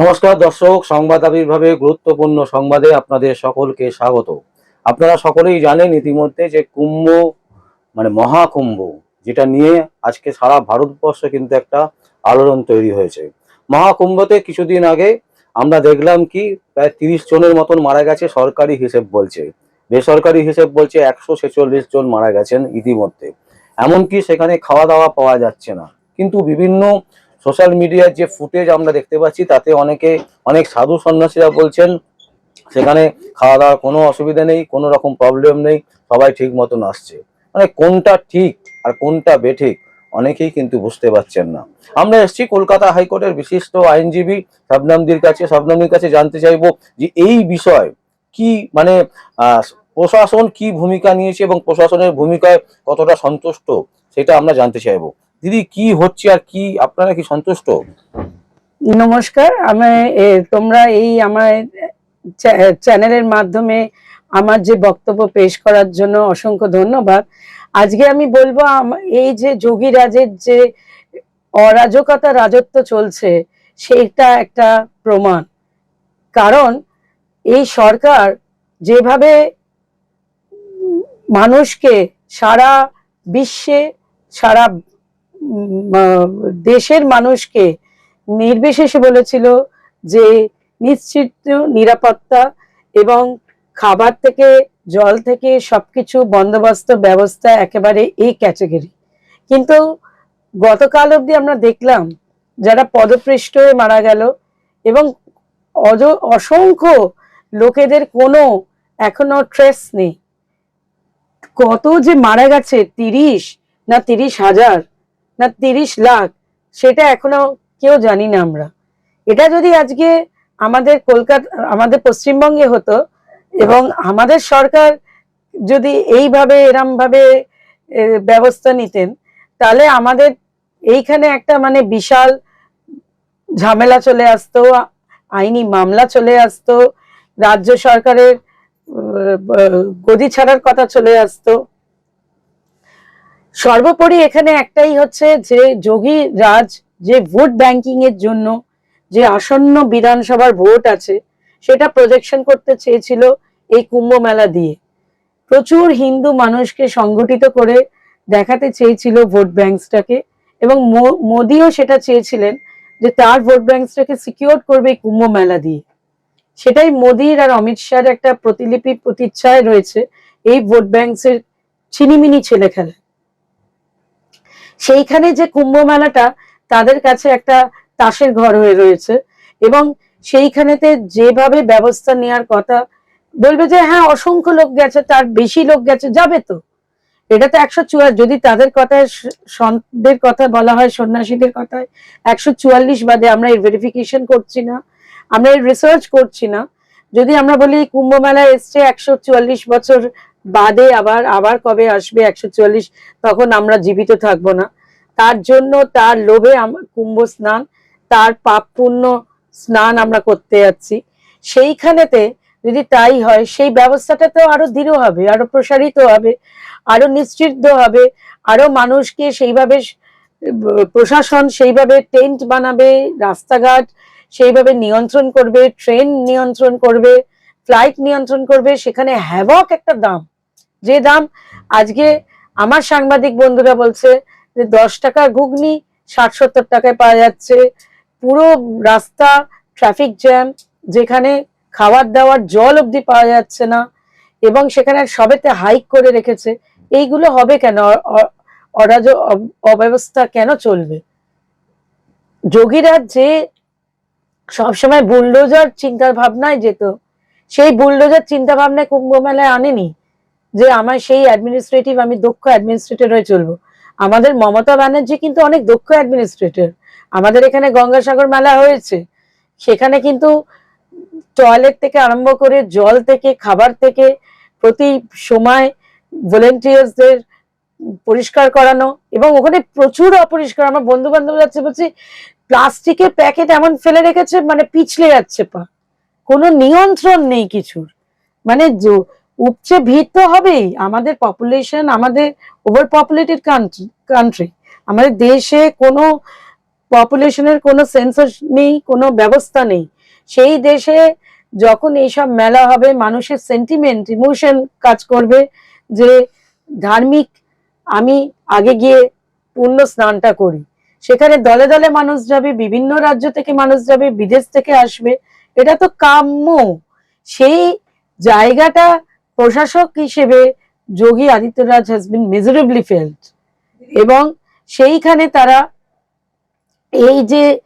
নমস্কার, দর্শক, সংবাদ আবির্ভাবে গুরুত্বপূর্ণ সংবাদে আপনাদের সকলকে স্বাগত। আপনারা সকলেই জানেন ইতিমধ্যে যে কুম্ভ মানে মহাকুম্ভ, যেটা নিয়ে আজকে সারা ভারতবর্ষে কিন্তু একটা আলোড়ন তৈরি হয়েছে। মহাকুম্ভতে কিছুদিন আগে আমরা দেখলাম কি, প্রায় তিরিশ জনের মতন মারা গেছে সরকারি হিসেব বলছে। বেসরকারি হিসেব বলছে একশো ছেচল্লিশ জন মারা গেছেন ইতিমধ্যে। এমনকি সেখানে খাওয়া দাওয়া পাওয়া যাচ্ছে না। কিন্তু বিভিন্ন সোশ্যাল মিডিয়ার যে ফুটেজ আমরা দেখতে পাচ্ছি, তাতে অনেকে, অনেক সাধু সন্ন্যাসীরা বলছেন, সেখানে খাওয়া দাওয়ার কোনো অসুবিধা নেই, কোনো রকম প্রবলেম নেই, সবাই ঠিক মতন আসছে। মানে কোনটা ঠিক আর কোনটা বেঠিক অনেকেই কিন্তু বুঝতে পারছেন না। আমরা এসেছি কলকাতা হাইকোর্টের বিশিষ্ট আইনজীবী শবনমদির কাছে। শবনমদির কাছে জানতে চাইব যে এই বিষয় কি মানে প্রশাসন কি ভূমিকা নিয়েছে এবং প্রশাসনের ভূমিকায় কতটা সন্তুষ্ট, সেটা আমরা জানতে চাইব। দিদি, কি হচ্ছে আর কি? আপনারা কি সন্তুষ্ট? নমস্কার, আমি তোমরা এই আমার চ্যানেলের মাধ্যমে আমার যে বক্তব্য পেশ করার জন্য অসংখ্য ধন্যবাদ। আজকে আমি বলব এই যে যোগীরাজের যে অরাজকতা রাজত্ব চলছে সেটা একটা প্রমাণ। কারণ, এই সরকার যেভাবে মানুষকে সারা বিশ্বে, সারা দেশের মানুষকে নির্বিশেষে বলেছিল যে নিশ্চিত নিরাপত্তা এবং খাবার থেকে, জল থেকে সবকিছু বন্দোবস্ত ব্যবস্থা একেবারে এই ক্যাটাগরি। কিন্তু গতকাল অবধি আমরা দেখলাম যারা পদপৃষ্ঠ হয়ে মারা গেল এবং অজ, অসংখ্য লোকেদের কোনো এখনও ট্রেস নেই। কত যে মারা গেছে, তিরিশ না তিরিশ হাজার না, তিরিশ লাখ, সেটা এখনও কেউ জানি না আমরা। এটা যদি আজকে আমাদের কলকাতা, আমাদের পশ্চিমবঙ্গে হতো এবং আমাদের সরকার যদি এইভাবে এরম ভাবে ব্যবস্থা নিতেন, তাহলে আমাদের এইখানে একটা মানে বিশাল ঝামেলা চলে আসতো, আইনি মামলা চলে আসতো, রাজ্য সরকারের গদি ছাড়ার কথা চলে আসতো। সর্বোপরি এখানে একটাই হচ্ছে যে যোগী রাজ যে ভোট ব্যাংকিং এর জন্য যে আসন্ন বিধানসভার ভোট আছে, সেটা প্রজেকশন করতে চেয়েছিল এই কুম্ভ মেলা দিয়ে। প্রচুর হিন্দু মানুষকে সংগঠিত করে দেখাতে চেয়েছিল ভোট ব্যাংকসটাকে এবং মোদিও সেটা চেয়েছিলেন যে তার ভোট ব্যাংকসটাকে সিকিউর করবে এই কুম্ভ মেলা দিয়ে। সেটাই মোদির আর অমিত শাহর একটা প্রতিলিপি প্রতিচ্ছায় রয়েছে এই ভোট ব্যাংকসের ছিনিমিনি ছেলে খেলা সেইখানে যে কুম্ভ মেলাটা তাদের কাছে একটা তাসের ঘর হয়ে রয়েছে এবং সেইখানেতে যেভাবে ব্যবস্থা নেওয়ার কথা বলবে যে হ্যাঁ অসংখ্য লোক গেছে, তার বেশি লোক গেছে, যাবে তো? এটা তো একশো চুয়া, যদি তাদের কথায় সন্তের কথা বলা হয়, সন্ন্যাসীদের কথায়, একশো চুয়াল্লিশ বাদে আমরা এর ভেরিফিকেশন করছি না, আমরা এর রিসার্চ করছি না। যদি আমরা বলি কুম্ভ মেলা এসছে একশো চুয়াল্লিশ বছর বাদে আবার আবার কবে আসবে একশো চুয়াল্লিশ তখন আমরা জীবিত থাকব না। তার জন্য তার লোভে কুম্ভ স্নান, তার পাপ পুণ্য স্নান আমরা করতে যাচ্ছি। সেইখানেতে যদি তাই হয়, সেই ব্যবস্থাটা তো আরও দৃঢ় হবে, আরও প্রসারিত হবে, আরও নিশ্চিত হবে, আরও মানুষকে সেইভাবে প্রশাসন সেইভাবে টেন্ট বানাবে, রাস্তাঘাট সেইভাবে নিয়ন্ত্রণ করবে, ট্রেন নিয়ন্ত্রণ করবে ফ্লাইট নিয়ন্ত্রণ করবে, সেখানে হ্যাভক একটা দাম। যে দাম, আজকে আমার সাংবাদিক বন্ধুরা বলছে যে দশ টাকার ঘুগনি ষাট সত্তর টাকায় পাওয়া যাচ্ছে। পুরো রাস্তা ট্রাফিক জ্যাম যেখানে খাবার দাওয়ার জল অবধি পাওয়া যাচ্ছে না, এবং সেখানে সবেতে হাইক করে রেখেছে। এইগুলো হবে কেন? অরাজ অব্যবস্থা কেন চলবে? যোগীরা যে সবসময় বুলডোজার চিন্তার ভাবনায় যেত সেই বুলডোজার চিন্তা ভাবনায় কুম্ভ মেলায় আনেনি যে আমার সেই অ্যাডমিনিস্ট্রেটিভ আমি দক্ষ অ্যাডমিনিস্ট্রেটর হয়ে চলবো। আমাদের মমতা ব্যানার্জি কিন্তু অনেক দক্ষ অ্যাডমিনিস্ট্রেটর আমাদের এখানে গঙ্গাসাগর মেলা হয়েছে। সেখানে কিন্তু টয়লেট থেকে আরম্ভ করে জল থেকে, খাবার থেকে, প্রতি সময় ভলেন্টিয়ার্সদের পরিষ্কার করানো এবং ওখানে প্রচুর অপরিষ্কার। আমার বন্ধু বান্ধব যাচ্ছে বলছি প্লাস্টিকের প্যাকেট এমন ফেলে রেখেছে মানে পিছলে যাচ্ছে পা। কোনো নিয়ন্ত্রণ নেই কিছুর। মানে উপচে ভিড় তো হবেই, আমাদের পপুলেশন আমাদের ওভার পপুলেটেড কান্ট্রি কান্ট্রি আমাদের দেশে কোনো পপুলেশনের কোনো সেন্সাস নেই, কোনো ব্যবস্থা নেই। সেই দেশে যখন এইসব মেলা হবে, মানুষের সেন্টিমেন্ট ইমোশন কাজ করবে যে ধার্মিক, আমি আগে গিয়ে পূর্ণ স্নানটা করি। সেখানে দলে দলে মানুষ যাবে, বিভিন্ন রাজ্য থেকে মানুষ যাবে, বিদেশ থেকে আসবে। এটা তো কাম্য। সেই জায়গাটা প্রশাসক হিসেবে যোগী আদিত্যরাজ হ্যাজ বিন মেজারেবলি ফেল্ড এবং সেইখানে তারা এই যে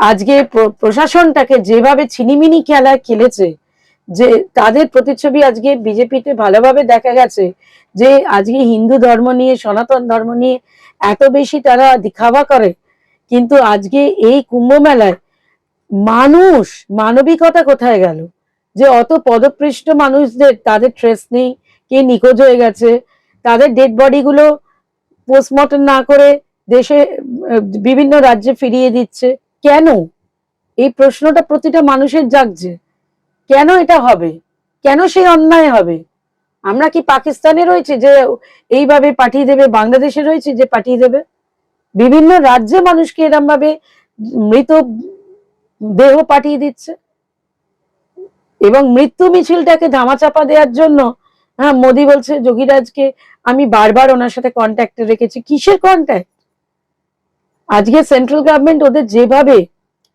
আজকে প্র- প্রশাসনটাকে যেভাবে ছিনিমিনি খেলা খেলেছে, যে তাদের প্রতিচ্ছবি আজকে বিজেপিতে ভালোভাবে দেখা গেছে, যে আজকে হিন্দু ধর্ম নিয়ে, সনাতন ধর্ম নিয়ে এত বেশি তারা দিখাওয়া করে। কিন্তু আজকে এই কুম্ভ মেলায় মানুষ, মানবিকতা কোথায় গেল? যে অত পদপৃষ্ট মানুষদের, তাদের ট্রেস নেই, কে নিখোঁজ হয়ে গেছে, তাদের ডেড বডিগুলো পোস্টমর্টম না করে দেশে বিভিন্ন রাজ্যে ফিরিয়ে দিচ্ছে। কেন? এই প্রশ্নটা প্রতিটা মানুষের জাগছে। কেন এটা হবে? কেন সেই অন্যায় হবে? আমরা কি পাকিস্তানে রয়েছে যে এইভাবে পাঠিয়ে দেবে, বাংলাদেশে রয়েছে যে পাঠিয়ে দেবে? বিভিন্ন রাজ্যে মানুষকে এরম ভাবে মৃত দেহ পাঠিয়ে দিচ্ছে। এবং মৃত্যু মিছিলটাকে ধামাচাপা দেওয়ার জন্য হ্যাঁ মোদি বলছে, যোগীরাজকে আমি বারবার ওনার সাথে কন্ট্যাক্টে রেখেছি। কিসের কন্ট্যাক্ট আজকে সেন্ট্রাল গভর্নমেন্ট ওদের যেভাবে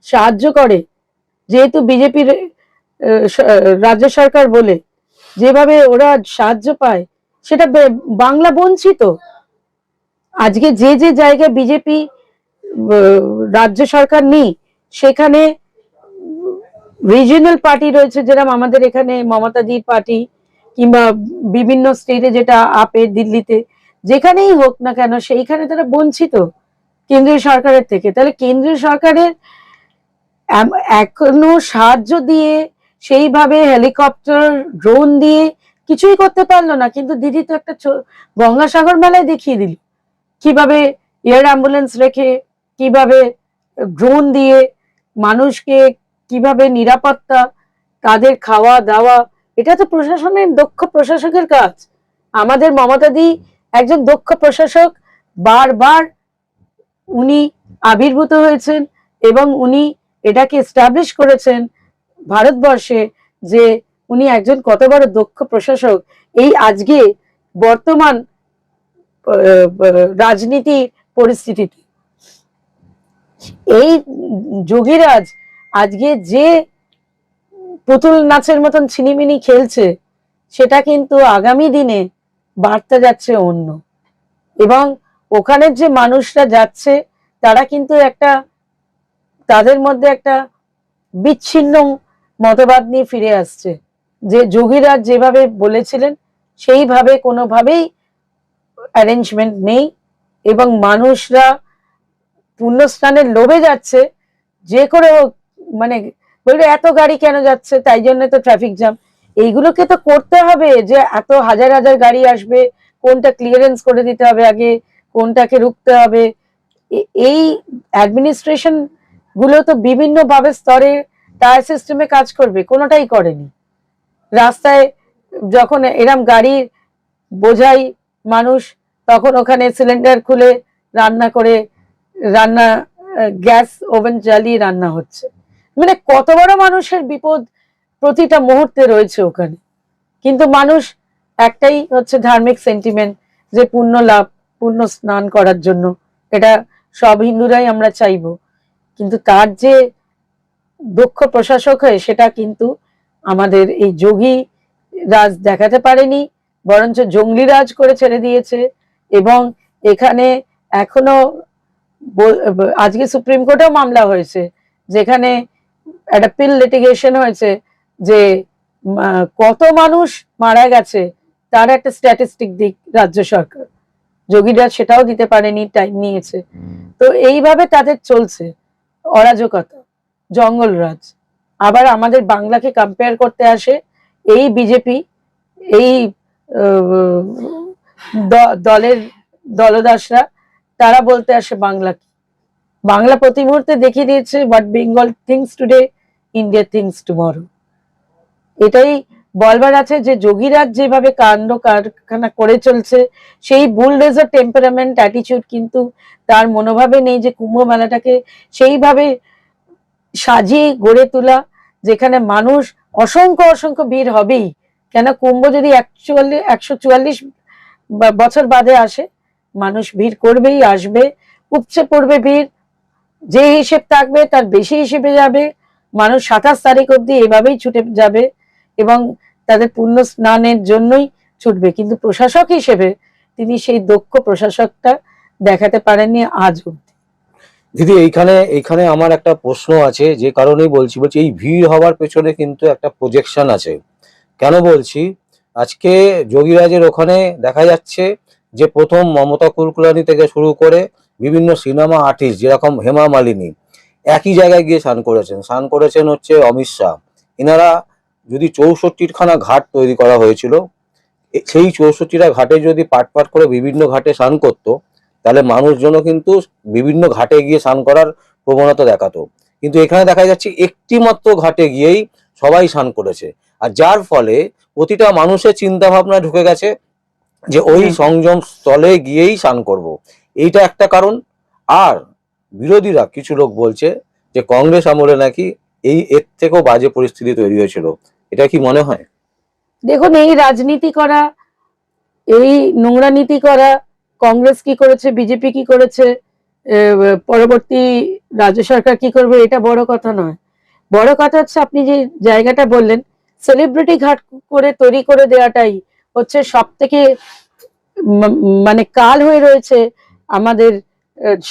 সাহায্য করে, যেহেতু বিজেপির রাজ্য সরকার বলে, যেভাবে ওরা সাহায্য পায়, সেটা বাংলা বঞ্চিত। আজকে যে যে জায়গায় বিজেপি রাজ্য সরকার নেই সেখানে রিজিয়নাল পার্টি রয়েছে যেরকম আমাদের এখানে মমতা দি পার্টি কিংবা বিভিন্ন স্টেটে যেটা আপে দিল্লিতে, যেখানেই হোক না কেন সেইখানে তারা বঞ্চিত কেন্দ্রীয় সরকারের থেকে। তাহলে কেন্দ্রীয় সরকারের এখনও সাহায্য দিয়ে সেইভাবে হেলিকপ্টার ড্রোন দিয়ে কিছুই করতে পারল না। কিন্তু দিদি তো একটা গঙ্গাসাগর মেলায় দেখিয়ে দিল। কীভাবে এয়ার অ্যাম্বুলেন্স রেখে, কীভাবে ড্রোন দিয়ে মানুষকে কীভাবে নিরাপত্তা তাদের খাওয়া দাওয়া এটা তো প্রশাসনের দক্ষ প্রশাসকের কাজ। আমাদের মমতা দি একজন দক্ষ প্রশাসক বারবার উনি আবির্ভূত হয়েছেন এবং উনি এটাকে এস্টাবলিশ করেছেন ভারতবর্ষে যে উনি একজন কত বড় দক্ষ প্রশাসক। এই আজকে বর্তমান আহ, রাজনীতি পরিস্থিতিতে। এই যোগীরাজ আজকে যে পুতুল নাচের মতন ছিনিমিনি খেলছে, সেটা কিন্তু আগামী দিনে বাড়তে যাচ্ছে অন্য। এবং ওখানের যে মানুষরা যাচ্ছে, তারা কিন্তু একটা, তাদের মধ্যে একটা বিচ্ছিন্ন মতবাদ নিয়ে ফিরে আসছে। যে যোগীরাজ যেভাবে বলেছিলেন, সেইভাবে কোনোভাবেই অ্যারেঞ্জমেন্ট নেই এবং মানুষরা পুণ্যস্থানের লোভে যাচ্ছে, যে করে হোক মানে বলবে এত গাড়ি কেন যাচ্ছে, তাই জন্য তো ট্রাফিক জ্যাম এইগুলোকে তো করতে হবে যে এত হাজার হাজার গাড়ি আসবে, কোনটা ক্লিয়ারেন্স করে দিতে হবে আগে, কোনটাকে রুখতে হবে। এই অ্যাডমিনিস্ট্রেশনগুলো তো বিভিন্ন ভাবে স্তরে টায়ার সিস্টেমে কাজ করবে, কোনোটাই করেনি। রাস্তায় যখন এরম গাড়ি বোঝাই মানুষ, তখন ওখানে সিলিন্ডার খুলে রান্না করে রান্না গ্যাস ওভেন জ্বালিয়ে রান্না হচ্ছে। মানে কত বড় মানুষের বিপদ প্রতিটা মুহূর্তে রয়েছে ওখানে। কিন্তু মানুষ একটাই হচ্ছে ধার্মিক সেন্টিমেন্ট যে পুণ্য লাভ পুণ্য স্নান করার জন্য। এটা সব হিন্দুরাই আমরা চাইব। কিন্তু তার যে দক্ষ প্রশাসক হয়ে, সেটা কিন্তু আমাদের এই যোগী রাজ দেখাতে পারেনি, বরঞ্চ জঙ্গলি রাজ করে ছেড়ে দিয়েছে এবং এখানে এখনও আজকে সুপ্রিম কোর্টেও মামলা হয়েছে যেখানে একটা পিল লিটিগেশন হয়েছে যে কত মানুষ মারা গেছে তার একটা স্ট্যাটিস্টিক দিক রাজ্য সরকার। যোগীরা সেটাও দিতে পারেনি টাইম নিয়েছে। তো এইভাবে তাদের চলছে অরাজকতা জঙ্গলরাজ আবার আমাদের বাংলাকে কম্পেয়ার করতে আসে এই বিজেপি এই দলের দলদাসরা তারা বলতে আসে বাংলা কি? বাংলা প্রতি মুহূর্তে দেখিয়ে দিয়েছে what Bengal thinks today India thinks tomorrow এটাই বলবার আছে যে যোগীরাজ যেভাবে কাণ্ড কারখানা করে চলছে, সেই বুলডেজার টেম্পারামেন্ট অ্যাটিচিউড কিন্তু তার মনোভাবে নেই যে কুম্ভ মেলাটাকে সেইভাবে সাজিয়ে গড়ে তোলা, যেখানে মানুষ অসংখ্য অসংখ্য ভিড় হবেই। কেন কুম্ভ যদি একচুয়াল্লিশ একশো চুয়াল্লিশ বছর বাদে আসে মানুষ ভিড় করবেই আসবে, উপচে পড়বে ভিড় যে হিসেব থাকবে তার বেশি হিসেবে যাবে, মানুষ সাতাশ তারিখ অবধি এভাবেই ছুটে যাবে এবং তাদের পুণ্য স্নানের জন্যই ছুটবে। কিন্তু প্রশাসক হিসেবে তিনি সেই দক্ষ প্রশাসকটা দেখাতে পারেননি আজ অব্দি দিদি, এইখানে এইখানে আমার একটা প্রশ্ন আছে, যে কারণেই বলছি বলছি এই ভিড় হওয়ার পেছনে কিন্তু একটা প্রজেকশন আছে। কেন বলছি? আজকে যোগীরাজের ওখানে দেখা যাচ্ছে যে প্রথম মমতা কুলকুলানি থেকে শুরু করে বিভিন্ন সিনেমা আর্টিস্ট, যেরকম হেমা মালিনী, একই জায়গায় গিয়ে স্নান করেছেন। স্নান করেছেন হচ্ছে অমিত শাহ। এনারা যদি চৌষট্টির খানা ঘাট তৈরি করা হয়েছিল সেই চৌষট্টিটা ঘাটে যদি পাট পাট করে বিভিন্ন ঘাটে স্নান করতো, তাহলে মানুষজনও কিন্তু বিভিন্ন ঘাটে গিয়ে স্নান করার প্রবণতা দেখাতো। কিন্তু এখানে দেখা যাচ্ছে একটি মাত্র ঘাটে গিয়েই সবাই স্নান করেছে। আর যার ফলে প্রতিটা মানুষের চিন্তা ভাবনা ঢুকে গেছে যে ওই সংযম স্থলে গিয়েই স্নান করব। এইটা একটা কারণ। আর বিরোধীরা কিছু লোক বলছে যে কংগ্রেস আমলে নাকি এই এর থেকেও বাজে পরিস্থিতি তৈরি হয়েছিল। এটা কি মনে হয়? দেখুন এই রাজনীতি করা এই নোংরা নীতি করা কংগ্রেস কি করেছে বিজেপি কি করেছে পরবর্তী রাজ্য সরকার কি করবে এটা বড় কথা নয়। বড় কথা হচ্ছে আপনি যে জায়গাটা বললেন সেলিব্রিটি ঘাট করে তৈরি করে দেওয়াটাই হচ্ছে সব থেকে মানে কাল হয়ে রয়েছে আমাদের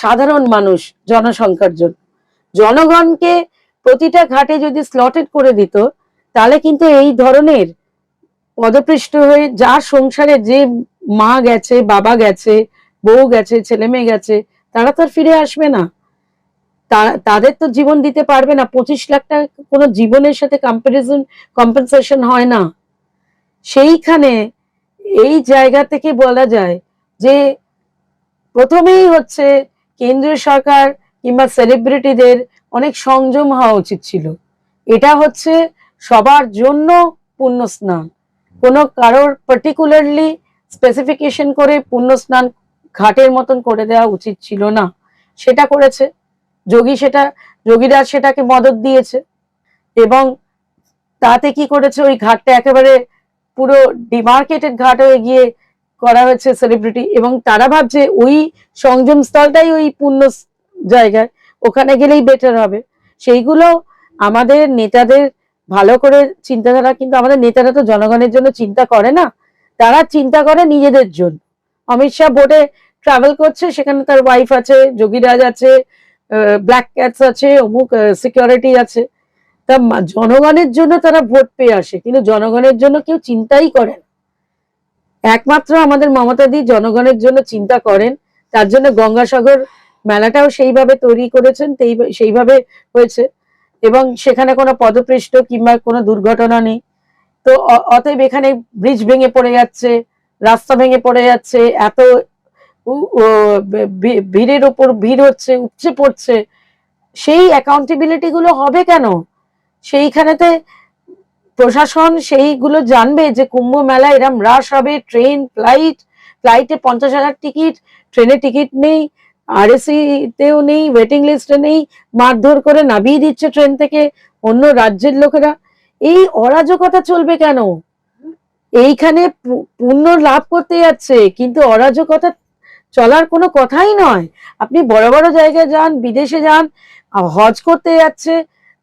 সাধারণ মানুষ জনসংখ্যার জন্য। জনগণকে প্রতিটা ঘাটে যদি স্লটেড করে দিত, তাহলে কিন্তু এই ধরনের পদপৃষ্ট হয়ে যার সংসারে যে মা গেছে, বাবা গেছে, বউ গেছে, ছেলে মেয়ে গেছে, তারা তো আর ফিরে আসবে না। তাদের তো জীবন দিতে পারবে না। পঁচিশ লাখ টাকা কোনো জীবনের সাথে কম্পারিজন কম্পেনসেশন হয় না। সেইখানে এই জায়গা থেকে বলা যায় যে প্রথমেই হচ্ছে কেন্দ্রীয় সরকার কিংবা সেলিব্রিটিদের অনেক সংযম হওয়া উচিত ছিল। এটা হচ্ছে সবার জন্য পুণ্য স্নান। কোনো কারোর পার্টিকুলারলি স্পেসিফিকেশন করে পুণ্য স্নান ঘাটের মতন করে দেওয়া উচিত ছিল না। সেটা করেছে। যোগী সেটা, যোগীরা সেটাকে মদত দিয়েছে। এবং তাতে কি করেছে? ওই ঘাটটা একেবারে পুরো ডিমার্কেটেড ঘাট হয়ে গিয়ে করা হয়েছে সেলিব্রিটি এবং তারা ভাবছে ওই সংযম স্থলটাই ওই পূর্ণ জায়গায়, ওখানে গেলেই বেটার হবে। সেইগুলো আমাদের নেতাদের ভালো করে চিন্তাধারা, কিন্তু আমাদের নেতারা তো জনগণের জন্য চিন্তা করে না। তারা চিন্তা করে নিজেদের জন্য। অমিত শাহ বোটে ট্রাভেল করছে, সেখানে তার ওয়াইফ আছে, যোগীরাজ আছে ব্ল্যাক ক্যাটস আছে, অমুক সিকিউরিটি আছে। তা জনগণের জন্য তারা ভোট পেয়ে আসে, কিন্তু জনগণের জন্য কেউ চিন্তাই করে না। একমাত্র আমাদের মমতা দি জনগণের জন্য চিন্তা করেন, তার জন্য গঙ্গাসাগর মেলাটাও সেইভাবে তৈরি করেছেন সেইভাবে হয়েছে, এবং সেখানে কোনো পদপৃষ্ট কিংবা কোনো দুর্ঘটনা নেই। তো অতএব এখানে ব্রিজ ভেঙে পড়ে যাচ্ছে, রাস্তা ভেঙে পড়ে যাচ্ছে, এত ভিড়ের ওপর ভিড় হচ্ছে, উপচে পড়ছে, সেই অ্যাকাউন্টেবিলিটি গুলো হবে কেন? সেইখানেতে প্রশাসন সেইগুলো জানবে যে কুম্ভ মেলা এরম রাশ হবে ট্রেন ফ্লাইট ফ্লাইটে পঞ্চাশ হাজার টিকিট ট্রেনে টিকিট নেই আরএসি তেও নেই ওয়েটিং লিস্টে নেই, মারধর করে নামিয়ে দিচ্ছে ট্রেন থেকে অন্য রাজ্যের লোকেরা। এই অরাজকতা চলবে কেন? এইখানে পুণ্য লাভ করতে যাচ্ছে, কিন্তু অরাজকতা চলার কোনো কথাই নয়। আপনি বড় বড় জায়গায় যান, বিদেশে যান হজ করতে যাচ্ছে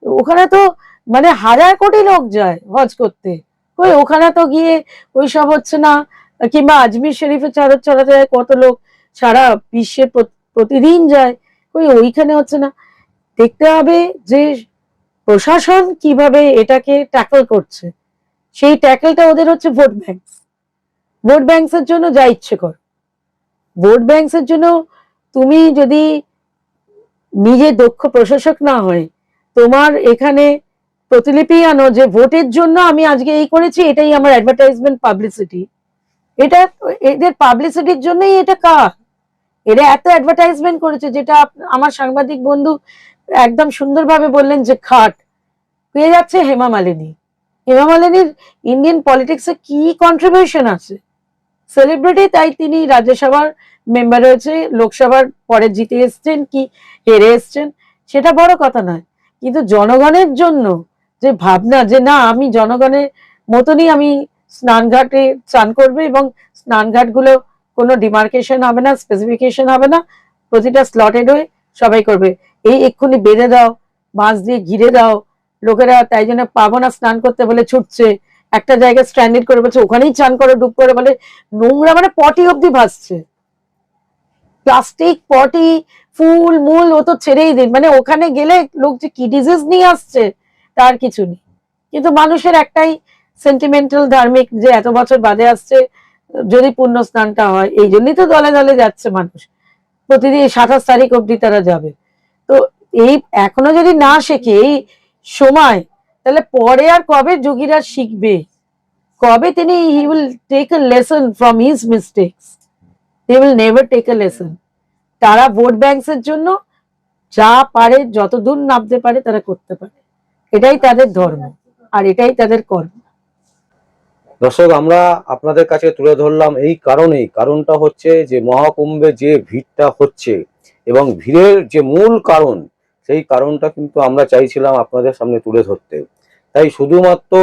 ওখানে তো মানে হাজার কোটি লোক যায় হজ করতে। ওই ওখানে তো গিয়ে ওই সব হচ্ছে না, কিংবা আজমির শরীফে চাদর চড়াতে যায় কত লোক, সারা বিশ্বে প্রতিদিন যায়। ওই ওইখানে হচ্ছে না। দেখতে হবে যে প্রশাসন কীভাবে এটাকে ট্যাকল করছে। সেই ট্যাকলটা ওদের হচ্ছে ভোট ব্যাংক ভোট ব্যাংকসের জন্য যা ইচ্ছে কর। ভোট ব্যাংকসের জন্য তুমি যদি নিজে দক্ষ প্রশাসক না হয় তোমার এখানে প্রতিলিপি আনো যে ভোটের জন্য আমি আজকে এই করেছি, এটাই আমার অ্যাডভার্টাইজমেন্ট পাবলিসিটি এটা এদের পাবলিসিটির জন্যই এটা কার? এরা এত অ্যাডভার্টাইজমেন্ট করেছে যেটা আমার সাংবাদিক বন্ধু একদম সুন্দরভাবে বললেন যে খাট। পেয়ে যাচ্ছে হেমা মালিনী। হেমা মালিনীর ইন্ডিয়ান পলিটিক্সে কি কন্ট্রিবিউশন আছে? সেলিব্রিটি তাই তিনি রাজ্যসভার মেম্বার হয়েছে লোকসভার পরে জিতে এসছেন, কি হেরে এসছেন, সেটা বড় কথা নয়। কিন্তু জনগণের জন্য যে ভাবনা যে না, আমি জনগণের মতনই আমি স্নানঘাটে স্নান করবে এবং স্নানঘাটগুলো কোনো ডিমার্কেশন হবে না স্পেসিফিকেশন হবে না, প্রতিটা স্লটেড হয়ে সবাই করবে। এই এক্ষুনি বেঁধে দাও বাঁশ দিয়ে ঘিরে দাও, লোকেরা তাই জন্য পাবো না স্নান করতে বলে ছুটছে। একটা জায়গায় স্ট্যান্ডার্ড করে বলছে, ওখানেই চান করে, ডুব করে বলে নোংরা মানে পটি অব্দি ভাসছে। প্লাস্টিক পটি ফুল মূল ও তো ছেড়েই দিন। মানে ওখানে গেলে লোক যে কি ডিজিজ নিয়ে আসছে, তার কিছু নেই। কিন্তু মানুষের একটাই সেন্টিমেন্টাল ধার্মিক যে এত বছর বাদে আসছে, যদি পুণ্য স্নানটা হয়, এই জন্যই তো দলে দলে যাচ্ছে মানুষ। প্রতিদিন সাতাশ তারিখ অব্দি তারা যাবে। তো এই এখনও যদি না শেখে এই সময়, তাহলে পরে আর কবে যোগীরা শিখবে? কবে তিনি he will take a lesson from his mistakes they will never take a lesson তারা ভোট ব্যাংকস এর জন্য যা পারে, যতদূর নামতে পারে তারা করতে পারে। এটাই তাদের ধর্ম, আর এটাই তাদের কর্ম। দর্শক, আমরা আপনাদের কাছে তুলে ধরলাম এই কারণেই। কারণটা হচ্ছে যে মহাকুম্ভে যে ভিড়টা হচ্ছে এবং ভিড়ের যে মূল কারণ, সেই কারণটা কিন্তু আমরা চাইছিলাম আপনাদের সামনে তুলে ধরতে। তাই শুধুমাত্র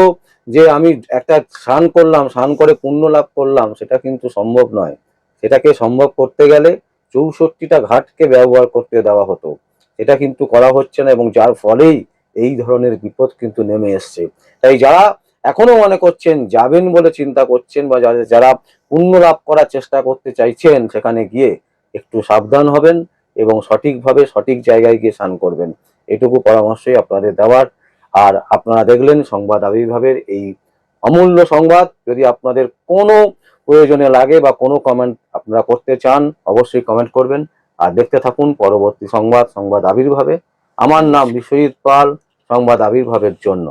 যে আমি একটা স্নান করলাম, স্নান করে পুণ্য লাভ করলাম, সেটা কিন্তু সম্ভব নয়। সেটাকে সম্ভব করতে গেলে চৌষট্টিটা ঘাটকে ব্যবহার করতে দেওয়া হতো। এটা কিন্তু করা হচ্ছে না এবং যার ফলেই এই ধরনের বিপদ কিন্তু নেমে এসছে। তাই যারা এখনও মনে করছেন, যাবেন বলে চিন্তা করছেন বা যারা- যারা পুণ্য লাভ করার চেষ্টা করতে চাইছেন, সেখানে গিয়ে একটু সাবধান হবেন এবং সঠিকভাবে সঠিক জায়গায় গিয়ে স্নান করবেন। এটুকু পরামর্শই আপনাদের দেওয়ার। আর আপনারা দেখলেন সংবাদ আবির্ভাবের এই অমূল্য সংবাদ। যদি আপনাদের কোনো প্রয়োজনে লাগে বা কোনো কমেন্ট আপনারা করতে চান, অবশ্যই কমেন্ট করবেন। আর দেখতে থাকুন পরবর্তী সংবাদ সংবাদ আবির্ভাবে। আমার নাম বিশ্বজিৎ পাল, সংবাদ আবির্ভাবের জন্য।